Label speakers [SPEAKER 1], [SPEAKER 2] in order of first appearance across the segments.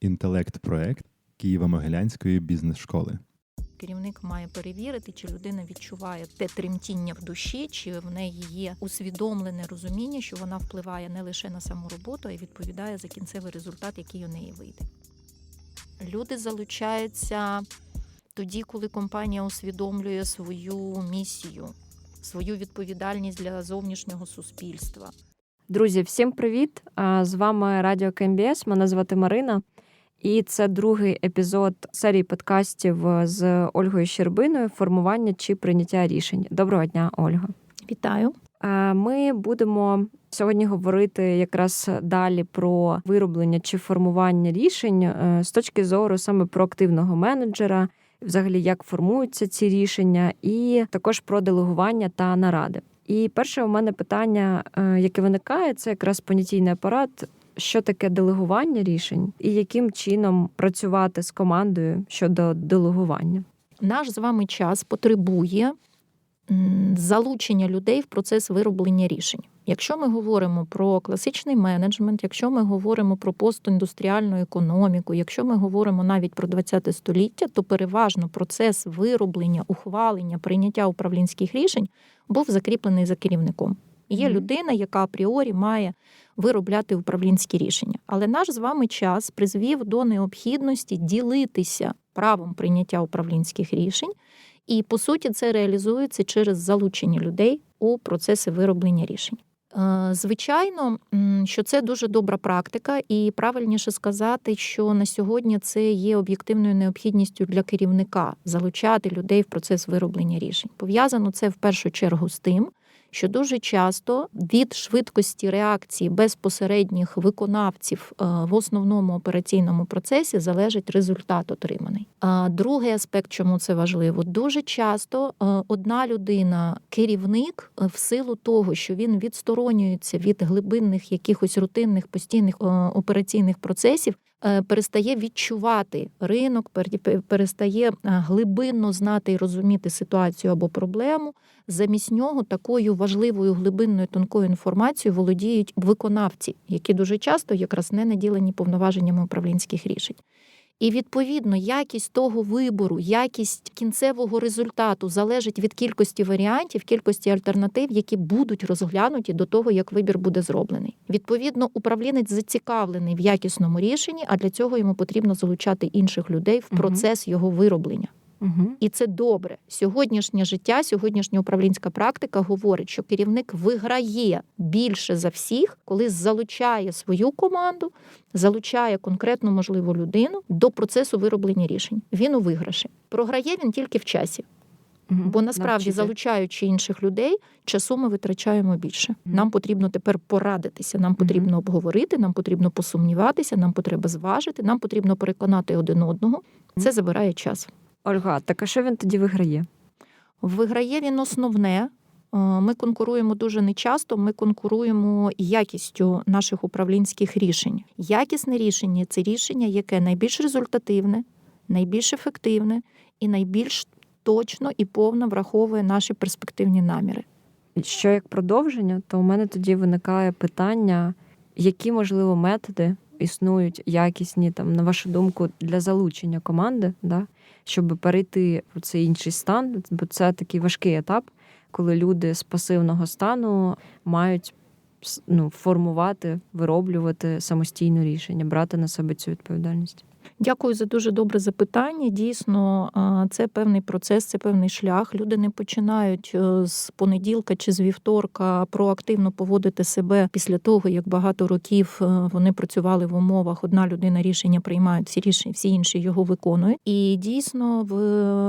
[SPEAKER 1] інтелект-проект Києво-Могилянської бізнес-школи.
[SPEAKER 2] Керівник має перевірити, чи людина відчуває те тремтіння в душі, чи в неї є усвідомлене розуміння, що вона впливає не лише на саму роботу, а й відповідає за кінцевий результат, який у неї вийде. Люди залучаються тоді, коли компанія усвідомлює свою місію, свою відповідальність для зовнішнього суспільства.
[SPEAKER 3] Друзі, всім привіт! А, З вами Радіо КМБС. Мене звати Марина. І це другий епізод серії подкастів з Ольгою Щербиною Формування чи прийняття рішень. Доброго дня, Ольга.
[SPEAKER 2] Вітаю!
[SPEAKER 3] Ми будемо сьогодні говорити якраз далі про вироблення чи формування рішень е, з точки зору саме проактивного менеджера, взагалі як формуються ці рішення, і також про делегування та наради. І перше у мене питання, е, яке виникає, це якраз понятійний апарат. Що таке делегування рішень, і яким чином працювати з командою щодо делегування?
[SPEAKER 2] Наш з вами час потребує залучення людей в процес вироблення рішень. Якщо ми говоримо про класичний менеджмент, якщо ми говоримо про постіндустріальну економіку, якщо ми говоримо навіть про ХХ століття, то переважно процес вироблення, ухвалення, прийняття управлінських рішень був закріплений за керівником. Є людина, яка апріорі має виробляти управлінські рішення. Але наш з вами час призвів до необхідності ділитися правом прийняття управлінських рішень, і по суті це реалізується через залучення людей у процеси вироблення рішень. Е, Звичайно, що це дуже добра практика, і правильніше сказати, що на сьогодні це є об'єктивною необхідністю для керівника залучати людей в процес вироблення рішень. Пов'язано це в першу чергу з тим, що дуже часто від швидкості реакції безпосередніх виконавців е, в основному операційному процесі залежить результат отриманий. А другий аспект, чому це важливо, дуже часто е, одна людина, керівник, е, в силу того, що він відсторонюється від глибинних якихось рутинних постійних операційних процесів. Е, Перестає відчувати ринок, перестає е, глибинно знати і розуміти ситуацію або проблему, замість нього такою важливою глибинною тонкою інформацією володіють виконавці, які дуже часто якраз не наділені повноваженнями управлінських рішень. І відповідно якість того вибору, якість кінцевого результату залежить від кількості варіантів, кількості альтернатив, які будуть розглянуті до того, як вибір буде зроблений. Відповідно, управлінець зацікавлений в якісному рішенні, а для цього йому потрібно залучати інших людей в процес його вироблення.
[SPEAKER 3] Угу.
[SPEAKER 2] І це добре. Сьогоднішнє життя, сьогоднішня управлінська практика говорить, що керівник виграє більше за всіх, коли залучає свою команду, залучає конкретну можливу людину до процесу вироблення рішень. Він у виграші. Програє він тільки в часі, бо насправді, залучаючи інших людей, часу ми витрачаємо більше.
[SPEAKER 3] Мгм.
[SPEAKER 2] Нам потрібно тепер порадитися, нам потрібно обговорити, нам потрібно посумніватися, нам потрібно зважити, нам потрібно переконати один одного. Це забирає час.
[SPEAKER 3] Ольга, так а що він тоді виграє?
[SPEAKER 2] Виграє він основне. Е, Ми конкуруємо дуже нечасто. Ми конкуруємо якістю наших управлінських рішень. Якісне рішення це рішення, яке найбільш результативне, найбільш ефективне і найбільш точно і повно враховує наші перспективні наміри.
[SPEAKER 3] Що як продовження, то у мене тоді виникає питання, які можливо методи існують якісні, там, на вашу думку, для залучення команди, да? Щоб перейти в цей інший стан, бо це такий важкий етап, коли люди з пасивного стану мають ну, формувати, вироблювати самостійно рішення, брати на себе цю відповідальність.
[SPEAKER 2] Дякую за дуже добре запитання. Дійсно, це певний процес, це певний шлях. Люди не починають е, з понеділка чи з вівторка проактивно поводити себе після того, як багато років е, вони працювали в умовах. Одна людина рішення приймає, всі рішення, всі інші його виконують. І дійсно в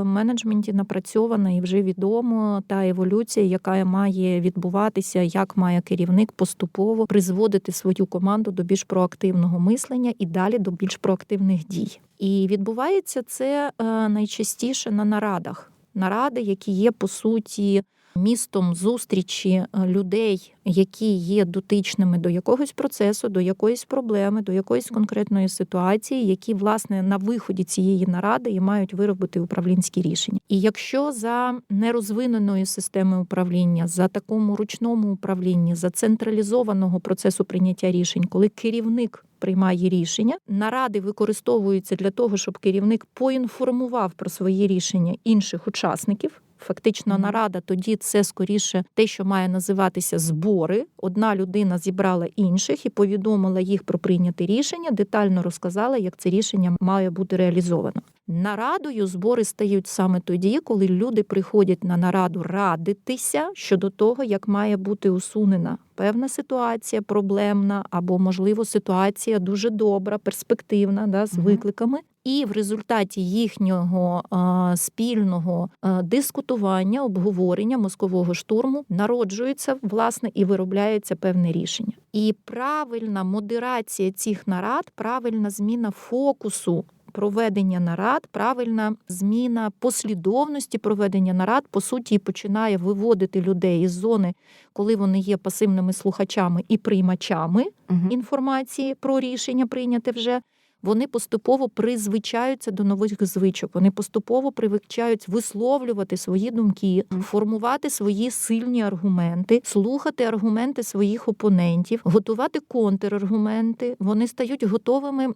[SPEAKER 2] менеджменті напрацьована і вже відомо та еволюція, яка має відбуватися, як має керівник поступово призводити свою команду до більш проактивного мислення і далі до більш проактивних дій. І відбувається це е, найчастіше на нарадах. Наради, які є по суті містом зустрічі е, людей, які є дотичними до якогось процесу, до якоїсь проблеми, до якоїсь конкретної ситуації, які власне на виході цієї наради і мають виробити управлінські рішення. І якщо за нерозвиненою системою управління, за такому ручному управлінні, за централізованого процесу прийняття рішень, коли керівник приймає рішення, наради використовуються для того, щоб керівник поінформував про свої рішення інших учасників. Фактично, нарада тоді це скоріше те, що має називатися збори. Одна людина зібрала інших і повідомила їх про прийняте рішення, детально розказала, як це рішення має бути реалізовано. Нарадою збори стають саме тоді, коли люди приходять на нараду радитися щодо того, як має бути усунена певна ситуація, проблемна або, можливо, ситуація дуже добра, перспективна, да, з викликами. І в результаті їхнього а, спільного а, дискутування, обговорення мозкового штурму народжується власне і виробляється певне рішення. І правильна модерація цих нарад, правильна зміна фокусу. Проведення нарад, правильна зміна послідовності проведення нарад, по суті, і починає виводити людей із зони, коли вони є пасивними слухачами і приймачами
[SPEAKER 3] угу.
[SPEAKER 2] інформації про рішення прийняте вже. Вони поступово призвичаються до нових звичок. Вони поступово привчають висловлювати свої думки, формувати свої сильні аргументи, слухати аргументи своїх опонентів, готувати контраргументи. Вони стають готовими е,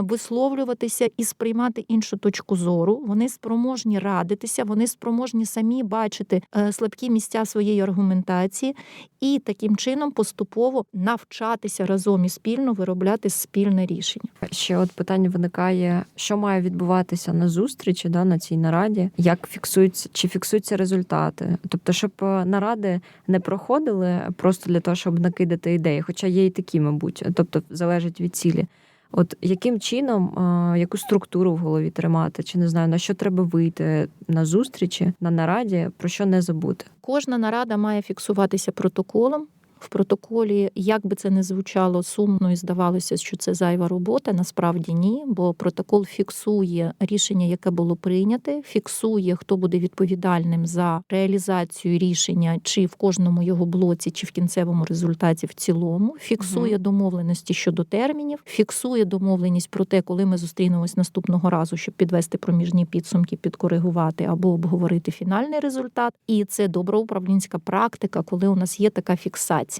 [SPEAKER 2] висловлюватися і сприймати іншу точку зору. Вони спроможні радитися, вони спроможні самі бачити е, слабкі місця своєї аргументації і таким чином поступово навчатися разом і спільно виробляти спільне рішення.
[SPEAKER 3] Ще от питання виникає, що має відбуватися на зустрічі, да, на цій нараді, як фіксуються чи фіксуються результати. Тобто, щоб е, наради не проходили просто для того, щоб накидати ідеї, хоча є і такі, мабуть, тобто залежить від цілі. От яким чином, е, яку структуру в голові тримати, чи не знаю, на що треба вийти на зустрічі, на нараді, про що не забути.
[SPEAKER 2] Кожна нарада має фіксуватися протоколом. В протоколі, як би це не звучало сумно і здавалося, що це зайва робота, насправді ні, бо протокол фіксує рішення, яке було прийняте, фіксує, хто буде відповідальним за реалізацію рішення, чи в кожному його блоці, чи в кінцевому результаті в цілому, фіксує домовленості щодо термінів, фіксує домовленість про те, коли ми зустрінемось наступного разу, щоб підвести проміжні підсумки, підкоригувати або обговорити фінальний результат. І це добра управлінська практика, коли у нас є така фіксація.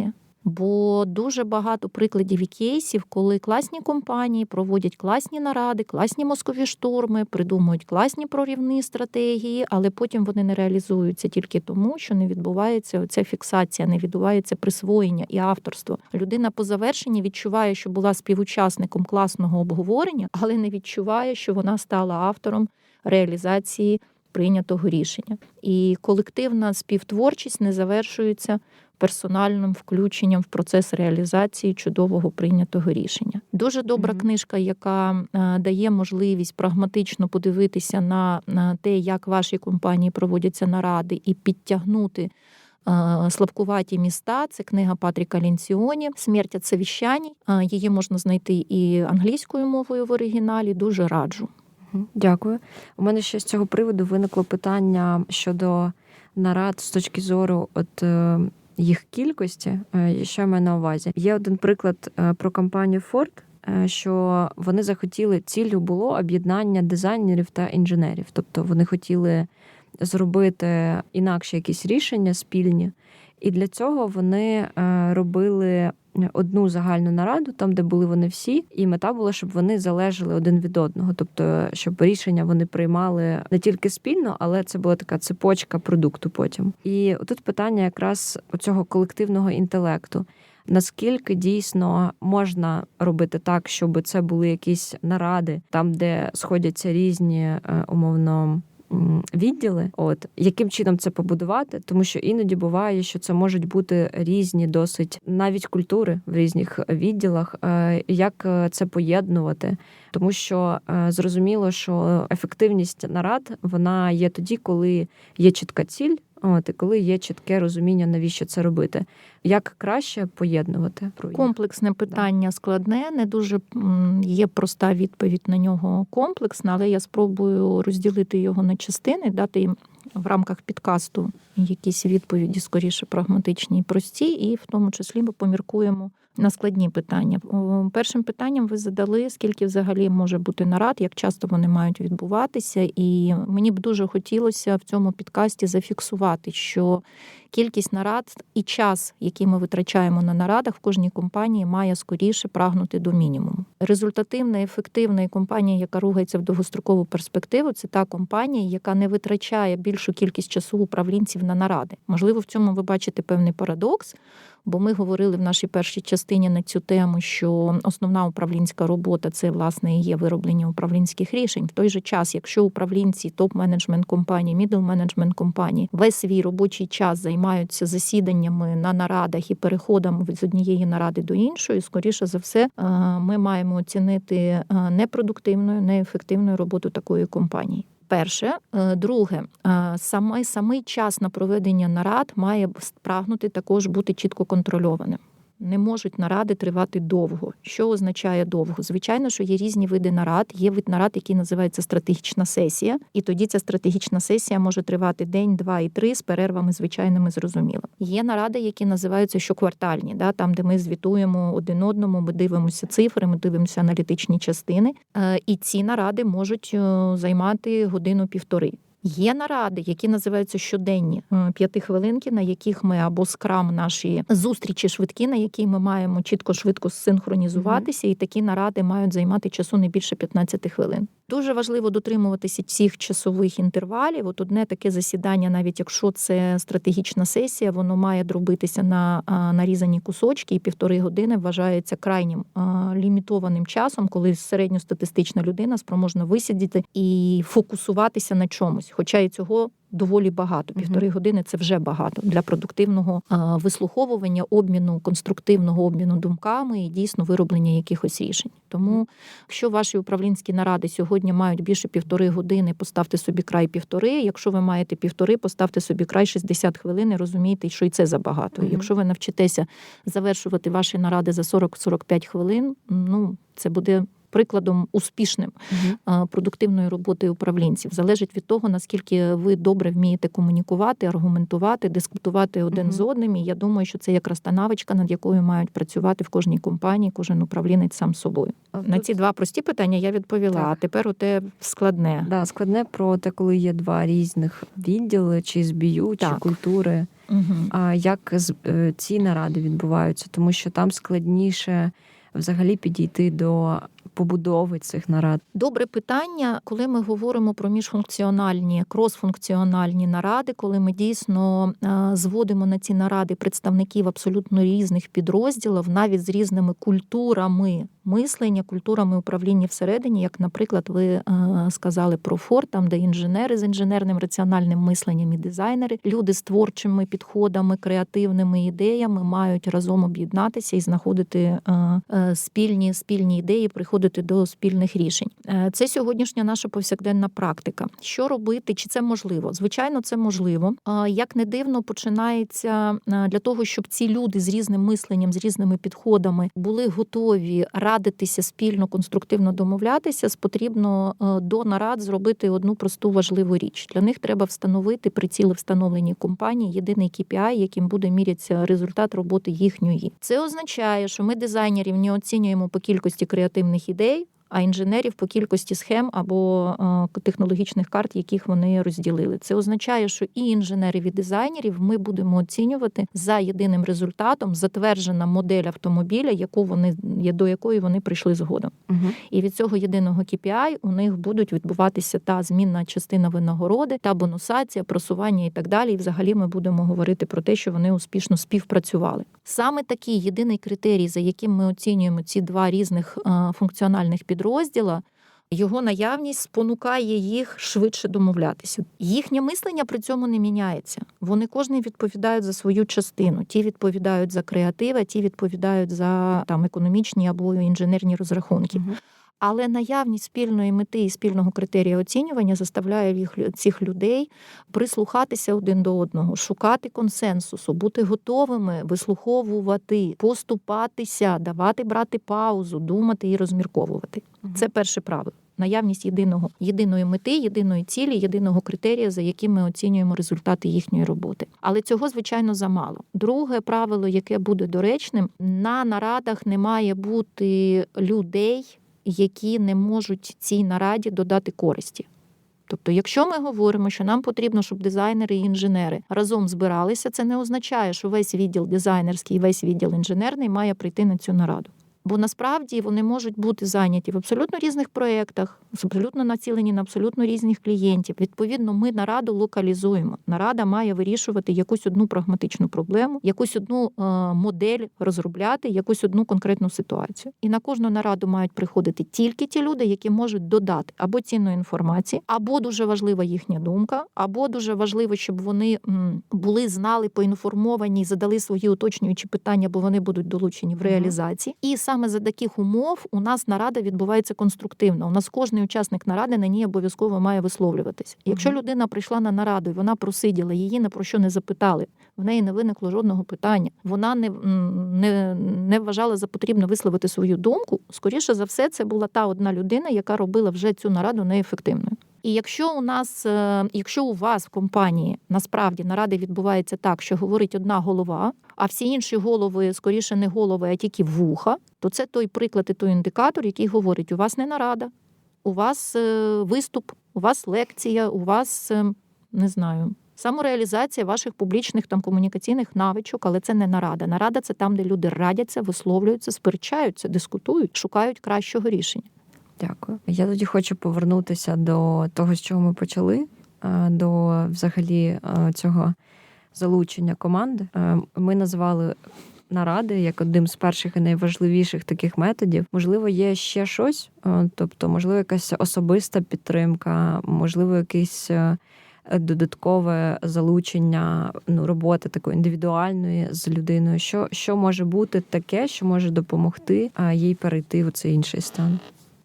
[SPEAKER 2] Бо дуже багато прикладів і кейсів, коли класні компанії проводять класні наради, класні мозкові штурми, придумують класні прорівні стратегії, але потім вони не реалізуються тільки тому, що не відбувається оця фіксація, не відбувається присвоєння і авторство. Людина по завершенні відчуває, що була співучасником класного обговорення, але не відчуває, що вона стала автором реалізації прийнятого рішення. І колективна співтворчість не завершується персональним включенням в процес реалізації чудового прийнятого рішення. Дуже добра
[SPEAKER 3] Мгм.
[SPEAKER 2] книжка, яка е, дає можливість прагматично подивитися на, на те, як ваші компанії проводяться наради, і підтягнути. е, Слабкуваті міста це книга Патріка Лінціоні Смерть від совіщань». Е, Її можна знайти і англійською мовою в оригіналі. Дуже раджу.
[SPEAKER 3] Дякую. У мене ще з цього приводу виникло питання щодо нарад з точки зору от, їх кількості. Е, Що я маю на увазі? Є один приклад е, про компанію Ford, е, що вони захотіли ціллю було об'єднання дизайнерів та інженерів. Тобто вони хотіли зробити інакше якісь рішення спільні. І для цього вони робили одну загальну нараду, там, де були вони всі, і мета була, щоб вони залежали один від одного. Тобто, щоб рішення вони приймали не тільки спільно, але це була така цепочка продукту потім. І тут питання якраз цього колективного інтелекту. Наскільки дійсно можна робити так, щоб це були якісь наради, там де сходяться різні е, умовно відділи, от яким чином це побудувати, тому що іноді буває, що це можуть бути різні досить навіть культури в різних відділах, е, як е, це поєднувати, тому що е, зрозуміло, що ефективність нарад вона є тоді, коли є чітка ціль. От і коли є чітке розуміння, навіщо це робити, як краще поєднувати?
[SPEAKER 2] Комплексне питання складне, не дуже є проста відповідь на нього комплексна, але я спробую розділити його на частини, дати їм в рамках підкасту якісь відповіді скоріше прагматичні і прості, і в тому числі ми поміркуємо на складні питання. Першим питанням ви задали, скільки взагалі може бути нарад, як часто вони мають відбуватися. І мені б дуже хотілося в цьому підкасті зафіксувати, що кількість нарад і час, який ми витрачаємо на нарадах в кожній компанії, має скоріше прагнути до мінімуму. Результативна, ефективна компанія, яка рухається в довгострокову перспективу, це та компанія, яка не витрачає більшу кількість часу управлінців на наради. Можливо, в цьому ви бачите певний парадокс. Бо ми говорили в нашій першій частині на цю тему, що основна управлінська робота це власне і є вироблення управлінських рішень. В той же час, якщо управлінці топ-менеджмент компанії, мідл-менеджмент компанії весь свій робочий час займаються засіданнями на нарадах і переходом з однієї наради до іншої, скоріше за все, е, ми маємо оцінити е, непродуктивною, неефективною роботу такої компанії. Перше, Е, друге, саме самий час на проведення нарад має прагнути також бути чітко контрольованим. Не можуть наради тривати довго. Що означає довго? Звичайно, що є різні види нарад. Є вид нарад, який називається стратегічна сесія, і тоді ця стратегічна сесія може тривати день, два і три з перервами звичайними зрозуміло. Є наради, які називаються щоквартальні, да, там, де ми звітуємо один одному, ми дивимося цифри, ми дивимося аналітичні частини. Е, І ці наради можуть е, займати годину-півтори. Є наради, які називаються щоденні е, п'яти хвилинки, на яких ми або скрам наші зустрічі швидкі, на які ми маємо чітко швидко синхронізуватися, і такі наради мають займати часу не більше 15 хвилин. Дуже важливо дотримуватися всіх часових інтервалів. От одне таке засідання, навіть якщо це стратегічна сесія, воно має дробитися на нарізані кусочки, і півтори години вважається крайнім лімітованим часом, коли середньостатистична людина спроможна висидіти і фокусуватися на чомусь. Хоча і цього доволі багато. Півтори години це вже багато для продуктивного а, вислуховування, обміну, конструктивного обміну думками і дійсно вироблення якихось рішень. Тому, якщо ваші управлінські наради сьогодні мають більше півтори години, поставте собі край півтори. Якщо ви маєте півтори, поставте собі край 60 хвилин і розумієте, що і це забагато.
[SPEAKER 3] Мгм.
[SPEAKER 2] Якщо ви навчитеся завершувати ваші наради за 40-45 хвилин, ну це буде. Прикладом успішним а, продуктивної роботи управлінців залежить від того, наскільки ви добре вмієте комунікувати, аргументувати, дискутувати один
[SPEAKER 3] Мгм.
[SPEAKER 2] з одним. І я думаю, що це якраз та навичка, над якою мають працювати в кожній компанії, кожен управлінець сам собою.
[SPEAKER 3] А
[SPEAKER 2] На
[SPEAKER 3] тут-
[SPEAKER 2] ці два прості питання я відповіла.
[SPEAKER 3] Так.
[SPEAKER 2] А тепер у те складне.
[SPEAKER 3] Да, складне про те, коли є два різних відділи, чи збію, чи культури.
[SPEAKER 2] Угу.
[SPEAKER 3] А як е, ці наради відбуваються? Тому що там складніше взагалі підійти до побудови цих нарад.
[SPEAKER 2] Добре питання, коли ми говоримо про міжфункціональні, кросфункціональні наради, коли ми дійсно е, зводимо на ці наради представників абсолютно різних підрозділів, навіть з різними культурами мислення, культурами управління всередині, як, наприклад, ви е, сказали про Форд, там де інженери з інженерним раціональним мисленням і дизайнери, люди з творчими підходами, креативними ідеями мають разом об'єднатися і знаходити е, спільні спільні ідеї, приходити до спільних рішень. Е, Це сьогоднішня наша повсякденна практика. Що робити? Чи це можливо? Звичайно, це можливо. Е, Як не дивно, починається е, для того, щоб ці люди з різним мисленням, з різними підходами були готові радитися спільно, конструктивно домовлятися. Потрібно до нарад зробити одну просту важливу річ. Для них треба встановити приціли встановлені компанії, єдиний KPI, яким буде мірятися результат роботи їхньої. Це означає, що ми дизайнерів не оцінюємо по кількості креативних ідей. А інженерів по кількості схем або е, технологічних карт, яких вони розділили, це означає, що і інженерів, і дизайнерів ми будемо оцінювати за єдиним результатом затверджена модель автомобіля, яку вони до якої вони прийшли згодом.
[SPEAKER 3] Угу.
[SPEAKER 2] І від цього єдиного KPI у них будуть відбуватися та змінна частина винагороди, та бонусація, просування і так далі. І взагалі ми будемо говорити про те, що вони успішно співпрацювали. Саме такий єдиний критерій, за яким ми оцінюємо ці два різних е, функціональних підрозділа. Його наявність спонукає їх швидше домовлятися. Їхнє мислення при цьому не міняється. Вони кожен відповідають за свою частину. Ті відповідають за креатив, ті відповідають за там економічні або інженерні розрахунки.
[SPEAKER 3] Угу.
[SPEAKER 2] Але наявність спільної мети і спільного критерія оцінювання заставляє їх цих людей прислухатися один до одного, шукати консенсусу, бути готовими вислуховувати, поступатися, давати брати паузу, думати і розмірковувати. Це перше правило. наявність єдиного єдиної мети, єдиної цілі, єдиного критерія, за яким ми оцінюємо результати їхньої роботи. Але цього звичайно замало. Друге правило, яке буде доречним, на нарадах не має бути людей, які не можуть цій нараді додати користі. Тобто, якщо ми говоримо, що нам потрібно, щоб дизайнери і інженери разом збиралися, це не означає, що весь відділ дизайнерський і весь відділ інженерний має прийти на цю нараду. Бо насправді вони можуть бути зайняті в абсолютно різних проєктах, абсолютно націлені на абсолютно різних клієнтів. Відповідно, ми нараду локалізуємо. Нарада має вирішувати якусь одну прагматичну проблему, якусь одну е, модель розробляти, якусь одну конкретну ситуацію. І на кожну нараду мають приходити тільки ті люди, які можуть додати або цінної інформації, або дуже важлива їхня думка, або дуже важливо, щоб вони були знали, поінформовані задали свої уточнюючі питання, бо вони будуть долучені в реалізації. І саме за таких умов у нас нарада відбувається конструктивно. У нас кожний учасник наради на ній обов'язково має висловлюватися. Якщо людина прийшла на нараду і вона просиділа, її не про що не запитали, в неї не виникло жодного питання. Вона не, не, не вважала за потрібно висловити свою думку. Скоріше за все, це була та одна людина, яка робила вже цю нараду неефективною. І якщо у нас, е, якщо у вас в компанії насправді наради відбувається так, що говорить одна голова, а всі інші голови скоріше не голови, а тільки вуха, то це той приклад і той індикатор, який говорить: у вас не нарада, у вас е, виступ, у вас лекція, у вас е, не знаю. Самореалізація ваших публічних там комунікаційних навичок, але це не нарада. Нарада це там, де люди радяться, висловлюються, сперечаються, дискутують, шукають кращого рішення.
[SPEAKER 3] Дякую. Я тоді хочу повернутися до того, з чого ми почали, е, до взагалі е, цього залучення команди. Е, Ми назвали наради як одним з перших і найважливіших таких методів. Можливо, є ще щось, тобто, можливо, якась особиста підтримка, можливо, якийсь. Е, Додаткове залучення ну, роботи такої індивідуальної з людиною, що, що може бути таке, що може допомогти їй перейти в цей інший стан.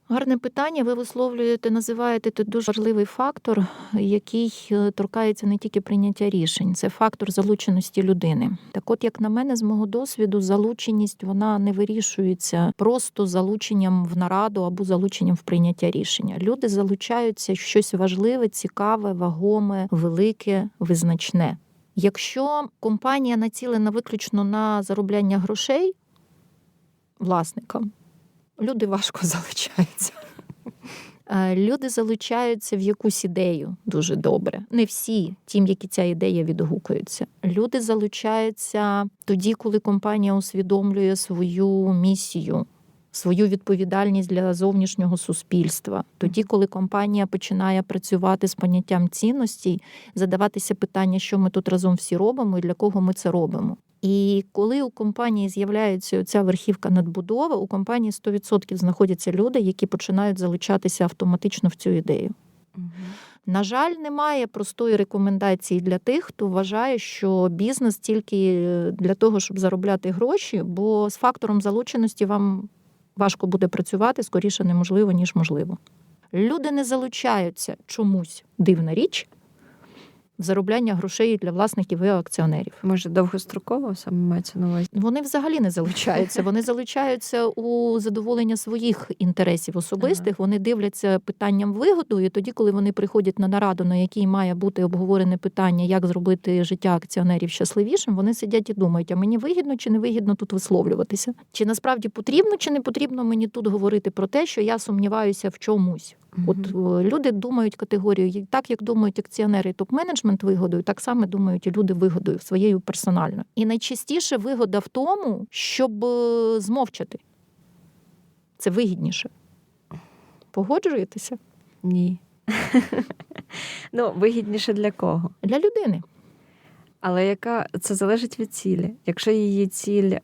[SPEAKER 2] Гарне питання. Ви висловлюєте, називаєте тут дуже важливий фактор, який е, торкається не тільки прийняття рішень, це фактор залученості людини. Так, от, як на мене, з мого досвіду, залученість вона не вирішується просто залученням в нараду або залученням в прийняття рішення. Люди залучаються щось важливе, цікаве, вагоме, велике, визначне. Якщо компанія націлена виключно на заробляння грошей власникам, люди важко залучаються. Е, Люди залучаються в якусь ідею дуже добре. Не всі, тим, які ця ідея відгукується. Люди залучаються тоді, коли компанія усвідомлює свою місію, свою відповідальність для зовнішнього суспільства. Тоді, коли компанія починає працювати з поняттям цінностей, задаватися питання, що ми тут разом всі робимо і для кого ми це робимо. І коли у компанії з'являється ця верхівка надбудова, у компанії 100% знаходяться люди, які починають залучатися автоматично в цю ідею. На жаль, немає простої рекомендації для тих, хто вважає, що бізнес тільки для того, щоб заробляти гроші, бо з фактором залученості вам важко буде працювати скоріше неможливо, ніж можливо. Люди не залучаються чомусь дивна річ заробляння грошей для власників і акціонерів.
[SPEAKER 3] Може, довгостроково саме мається на увазі?
[SPEAKER 2] Вони взагалі не залучаються. Вони залучаються у задоволення своїх інтересів особистих. Вони дивляться питанням вигоду, і тоді, коли вони приходять на нараду, на якій має бути обговорене питання, як зробити життя акціонерів щасливішим, вони сидять і думають: а мені вигідно чи не вигідно тут висловлюватися? Чи насправді потрібно, чи не потрібно мені тут говорити про те, що я сумніваюся в чомусь? От е, люди думають категорію, так як думають акціонери і топ-менеджмент вигодою, так само думають і люди вигодою своєю персональною. І найчастіше вигода в тому, щоб е, змовчати. Це вигідніше. Погоджуєтеся?
[SPEAKER 3] Ні. ну, вигідніше для кого?
[SPEAKER 2] Для людини.
[SPEAKER 3] Але яка це залежить від цілі? Якщо її ціль,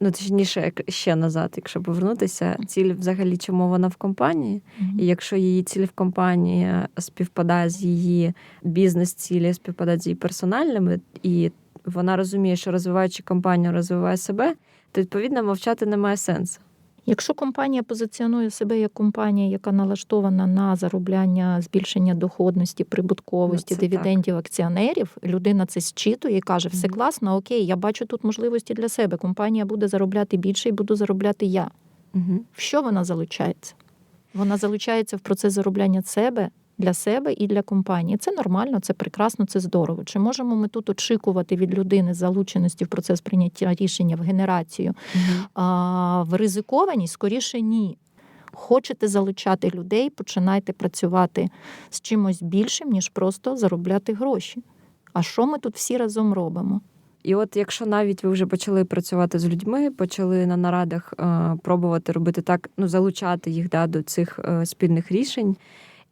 [SPEAKER 3] ну точніше, ще назад, якщо повернутися, ціль взагалі чому вона в компанії? І якщо її ціль в компанії співпадає з її бізнес-цілі, співпадає з її персональними, і вона розуміє, що розвиваючи компанію, розвиває себе, то відповідно мовчати немає сенсу.
[SPEAKER 2] Якщо компанія позиціонує себе як компанія, яка налаштована на заробляння збільшення доходності, прибутковості,
[SPEAKER 3] Ну, це
[SPEAKER 2] дивідендів акціонерів, людина це зчитує і каже: все класно, окей, я бачу тут можливості для себе. Компанія буде заробляти більше і буду заробляти я.
[SPEAKER 3] Угу.
[SPEAKER 2] В що вона залучається? Вона залучається в процес заробляння себе. Для себе і для компанії це нормально, це прекрасно, це здорово. Чи можемо ми тут очікувати від людини залученості в процес прийняття рішення в генерацію а, в ризикованість? Скоріше ні. Хочете залучати людей, починайте працювати з чимось більшим, ніж просто заробляти гроші. А що ми тут всі разом робимо?
[SPEAKER 3] І от якщо навіть ви вже почали працювати з людьми, почали на нарадах е, пробувати робити так, ну залучати їх да, до цих е, спільних рішень,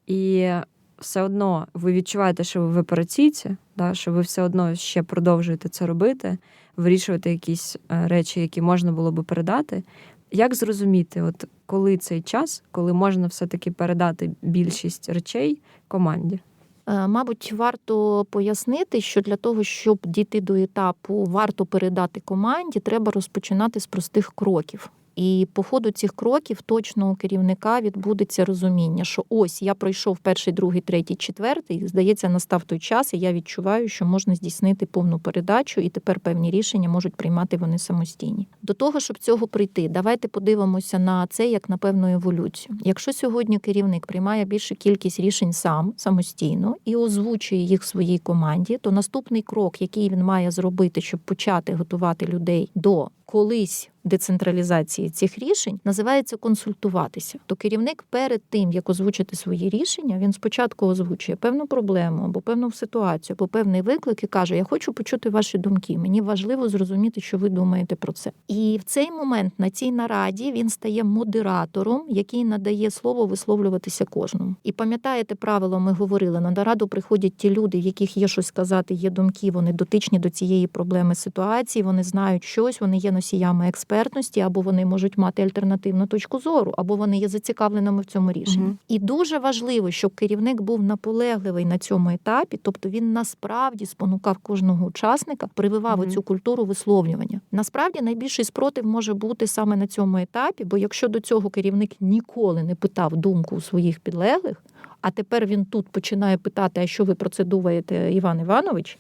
[SPEAKER 3] і все одно ви відчуваєте, що ви в операційці, да, що ви все одно ще продовжуєте це робити, вирішувати якісь е, речі, які можна було би передати. Як зрозуміти, от коли цей час, коли можна все-таки передати більшість речей команді?
[SPEAKER 2] Е, Мабуть, варто пояснити, що для того, щоб дійти до етапу, варто передати команді, треба розпочинати з простих кроків. І по ходу цих кроків точно у керівника відбудеться розуміння, що ось я пройшов перший, другий, третій, четвертий. Здається, настав той час, і я відчуваю, що можна здійснити повну передачу, і тепер певні рішення можуть приймати вони самостійні. До того, щоб цього прийти, давайте подивимося на це як на певну еволюцію. Якщо сьогодні керівник приймає більшу кількість рішень сам самостійно і озвучує їх своїй команді, то наступний крок, який він має зробити, щоб почати готувати людей до колись децентралізації цих рішень, називається консультуватися. То керівник перед тим, як озвучити свої рішення, він спочатку озвучує певну проблему або певну ситуацію, або певний виклик і каже: Я хочу почути ваші думки. Мені важливо зрозуміти, що ви думаєте про це. І в цей момент на цій нараді він стає модератором, який надає слово висловлюватися кожному. І пам'ятаєте правило, ми говорили на нараду приходять ті люди, в яких є щось сказати, є думки, вони дотичні до цієї проблеми ситуації, вони знають щось, вони є носіями експертності, або вони можуть мати альтернативну точку зору, або вони є зацікавленими в цьому рішенні.
[SPEAKER 3] Мгм.
[SPEAKER 2] І дуже важливо, щоб керівник був наполегливий на цьому етапі, тобто він насправді спонукав кожного учасника, прививав
[SPEAKER 3] Мгм.
[SPEAKER 2] цю культуру висловлювання. Насправді найбільший спротив може бути саме на цьому етапі, бо якщо до цього керівник ніколи не питав думку у своїх підлеглих, а тепер він тут починає питати, а що ви про це думаєте, Іван Іванович,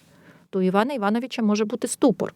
[SPEAKER 2] то у Івана Івановича може бути ступор.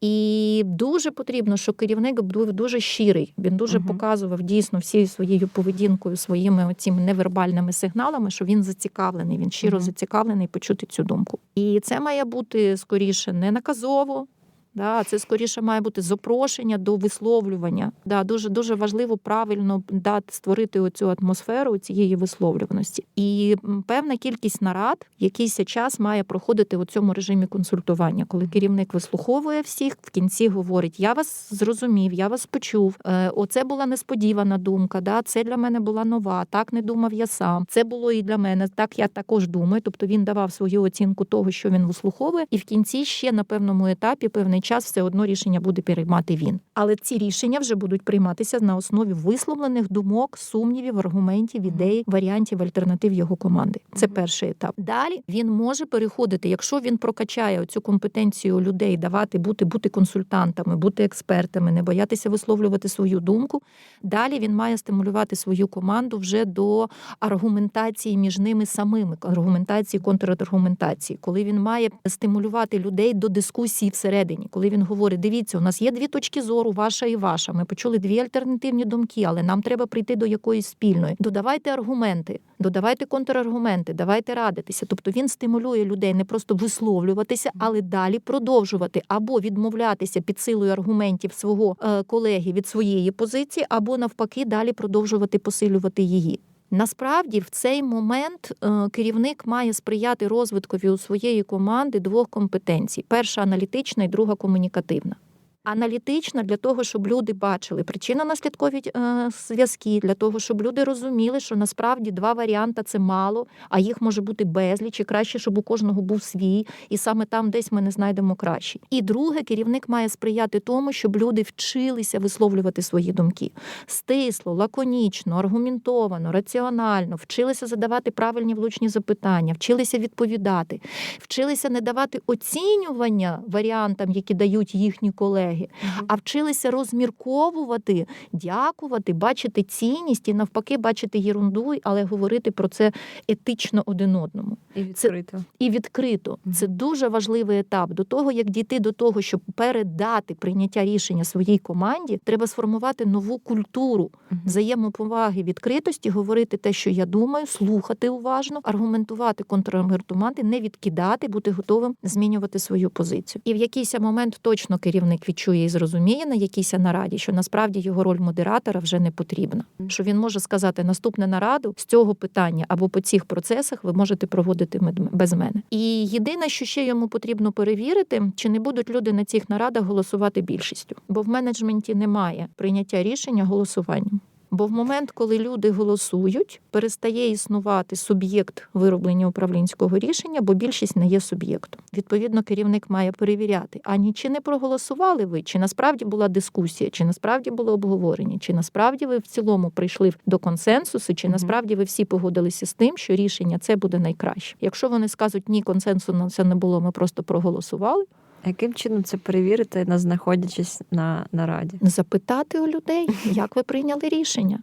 [SPEAKER 2] І дуже потрібно, щоб керівник був дуже щирий. Він дуже
[SPEAKER 3] Мгм.
[SPEAKER 2] показував дійсно всією своєю поведінкою, своїми оціми невербальними сигналами, що він зацікавлений, він щиро
[SPEAKER 3] Мгм.
[SPEAKER 2] зацікавлений почути цю думку. І це має бути скоріше не наказово. Да, це скоріше має бути запрошення до висловлювання. Да, дуже дуже важливо правильно дати створити оцю атмосферу цієї висловлюваності. І певна кількість нарад якийсь час має проходити у цьому режимі консультування, коли керівник вислуховує всіх, в кінці говорить: Я вас зрозумів, я вас почув. Е, Оце була несподівана думка. Да, це для мене була нова. Так не думав я сам. Це було і для мене. Так я також думаю. Тобто він давав свою оцінку того, що він вислуховує, і в кінці ще на певному етапі певний час все одно рішення буде приймати він. Але ці рішення вже будуть прийматися на основі висловлених думок, сумнівів, аргументів, ідей, варіантів, альтернатив його команди. Це перший етап. Далі він може переходити, якщо він прокачає цю компетенцію людей, давати бути, бути консультантами, бути експертами, не боятися висловлювати свою думку. Далі він має стимулювати свою команду вже до аргументації між ними самими, аргументації, контраргументації, коли він має стимулювати людей до дискусії всередині, коли він говорить: дивіться, у нас є дві точки зору, ваша і ваша. Ми почули дві альтернативні думки, але нам треба прийти до якоїсь спільної. Додавайте аргументи, додавайте контраргументи, давайте радитися. Тобто він стимулює людей не просто висловлюватися, але далі продовжувати або відмовлятися під силою аргументів свого е, колеги від своєї позиції, або навпаки, далі продовжувати посилювати її. Насправді, в цей момент е, керівник має сприяти розвиткові у своєї команди двох компетенцій: перша аналітична і друга комунікативна. Аналітична для того, щоб люди бачили причинно-наслідкові е, зв'язки, для того, щоб люди розуміли, що насправді два варіанти це мало, а їх може бути безліч, і краще, щоб у кожного був свій, і саме там десь ми не знайдемо кращий. І друге, керівник має сприяти тому, щоб люди вчилися висловлювати свої думки стисло, лаконічно, аргументовано, раціонально, вчилися задавати правильні влучні запитання, вчилися відповідати, вчилися не давати оцінювання варіантам, які дають їхні колеги, колеги, а вчилися розмірковувати, дякувати, бачити цінність і навпаки бачити єрунду, але говорити про це етично один одному
[SPEAKER 3] І відкрито.
[SPEAKER 2] і відкрито. Це дуже важливий етап. До того як дійти до того, щоб передати прийняття рішення своїй команді, треба сформувати нову культуру взаємоповаги, відкритості, говорити те, що я думаю, слухати уважно, аргументувати, контраргументувати, не відкидати, бути готовим змінювати свою позицію. І в якийсь момент точно керівник відчує і зрозуміє на якійсь нараді, що насправді його роль модератора вже не потрібна. Що він може сказати наступне нараду з цього питання або по цих процесах ви можете проводити без мене. І єдине, що ще йому потрібно перевірити, чи не будуть люди на цих нарадах голосувати більшістю, бо в менеджменті немає прийняття рішення голосуванням. Бо в момент, коли люди голосують, перестає існувати суб'єкт вироблення управлінського рішення, бо більшість не є суб'єктом. Відповідно, керівник має перевіряти, а ні, чи не проголосували ви, чи насправді була дискусія, чи насправді було обговорення, чи насправді ви в цілому прийшли до консенсусу, чи насправді ви всі погодилися з тим, що рішення це буде найкраще. Якщо вони скажуть ні, консенсусу на це не було, ми просто проголосували.
[SPEAKER 3] Яким чином це перевірити, на- знаходячись на нараді?
[SPEAKER 2] запитати у людей, як ви прийняли рішення.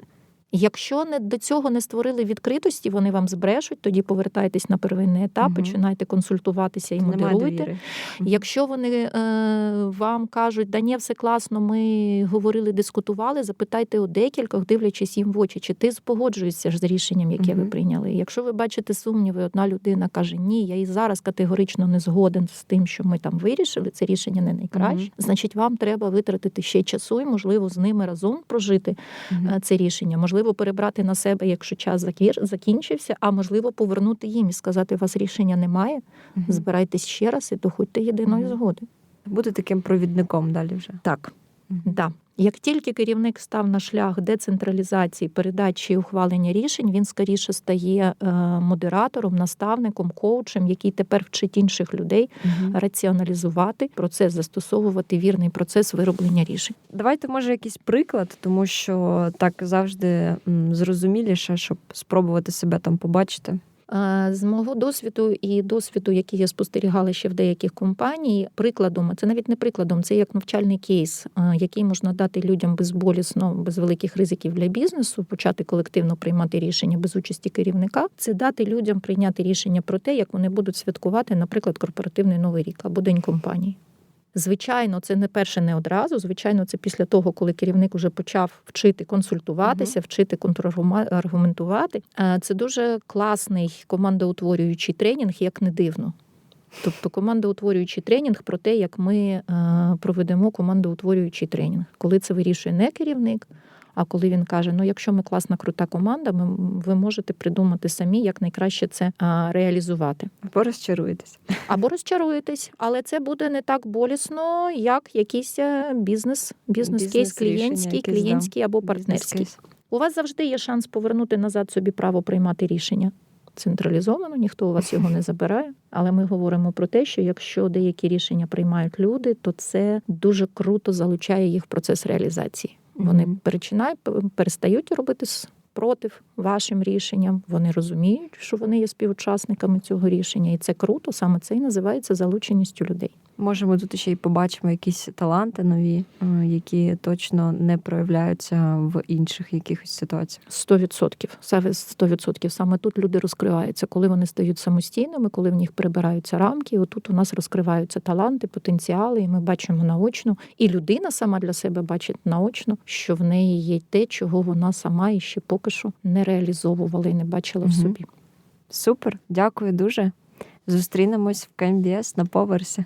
[SPEAKER 2] Якщо не до цього не створили відкритості, вони вам збрешуть, тоді повертайтесь на первинний етап,
[SPEAKER 3] Мгм.
[SPEAKER 2] починайте консультуватися і модеруйте. Якщо вони е, вам кажуть, да ні, все класно, ми говорили, дискутували, запитайте у декількох, дивлячись їм в очі, чи ти погоджуєшся ж з рішенням, яке ви прийняли. Якщо ви бачите сумніви, одна людина каже, ні, я і зараз категорично не згоден з тим, що ми там вирішили, це рішення не найкраще.
[SPEAKER 3] Мгм.
[SPEAKER 2] Значить, вам треба витратити ще часу і, можливо, з ними разом прожити е, це рішення. Можливо, перебрати на себе, якщо час закінчився, а можливо, повернути їм і сказати, у вас рішення немає. Збирайтесь ще раз і доходьте єдиної згоди.
[SPEAKER 3] Бути таким провідником далі вже.
[SPEAKER 2] Так, да. Як тільки керівник став на шлях децентралізації, передачі і ухвалення рішень, він скоріше стає е, модератором, наставником, коучем, який тепер вчить інших людей
[SPEAKER 3] Мгм.
[SPEAKER 2] раціоналізувати процес, застосовувати вірний процес вироблення рішень.
[SPEAKER 3] Давайте, може, якийсь приклад, тому що так завжди зрозуміліше, щоб спробувати себе там побачити.
[SPEAKER 2] Е, З мого досвіду і досвіду, який я спостерігала ще в деяких компаній, прикладом, це навіть не прикладом, це як навчальний кейс, е, який можна дати людям безболісно, без великих ризиків для бізнесу, почати колективно приймати рішення без участі керівника. Це дати людям прийняти рішення про те, як вони будуть святкувати, наприклад, корпоративний новий рік або день компанії. Звичайно, це не перше, не одразу. Звичайно, це після того, коли керівник вже почав вчити консультуватися, вчити контраргументувати. Е, Це дуже класний командоутворюючий тренінг, як не дивно. Тобто командоутворюючий тренінг про те, як ми е, проведемо командоутворюючий тренінг, коли це вирішує не керівник. А коли він каже: ну, якщо ми класна крута команда, ми, ви можете придумати самі, як найкраще це а, реалізувати.
[SPEAKER 3] Або розчаруєтесь.
[SPEAKER 2] Або розчаруєтесь, але це буде не так болісно, як якийсь е, бізнес, бізнес-кейс клієнтський, клієнтський або партнерський.
[SPEAKER 3] Бізнес-кейс.
[SPEAKER 2] У вас завжди є шанс повернути назад собі право приймати рішення. Централізовано, ніхто у вас його не забирає. Але ми говоримо про те, що якщо деякі рішення приймають люди, то це дуже круто залучає їх в процес реалізації. Вони перечинають, перестають робити спротив вашим рішенням. Вони розуміють, що вони є співучасниками цього рішення, і це круто. Саме це і називається залученістю людей.
[SPEAKER 3] Може, ми тут ще й побачимо якісь таланти нові, е, які точно не проявляються в інших якихось ситуаціях.
[SPEAKER 2] 100%. Саме 100%. Саме тут люди розкриваються, коли вони стають самостійними, коли в них прибираються рамки. І отут у нас розкриваються таланти, потенціали, і ми бачимо наочно. І людина сама для себе бачить наочно, що в неї є те, чого вона сама і ще поки що не реалізовувала і не бачила в собі.
[SPEAKER 3] Супер, дякую дуже. Зустрінемось в КМБС на поверсі.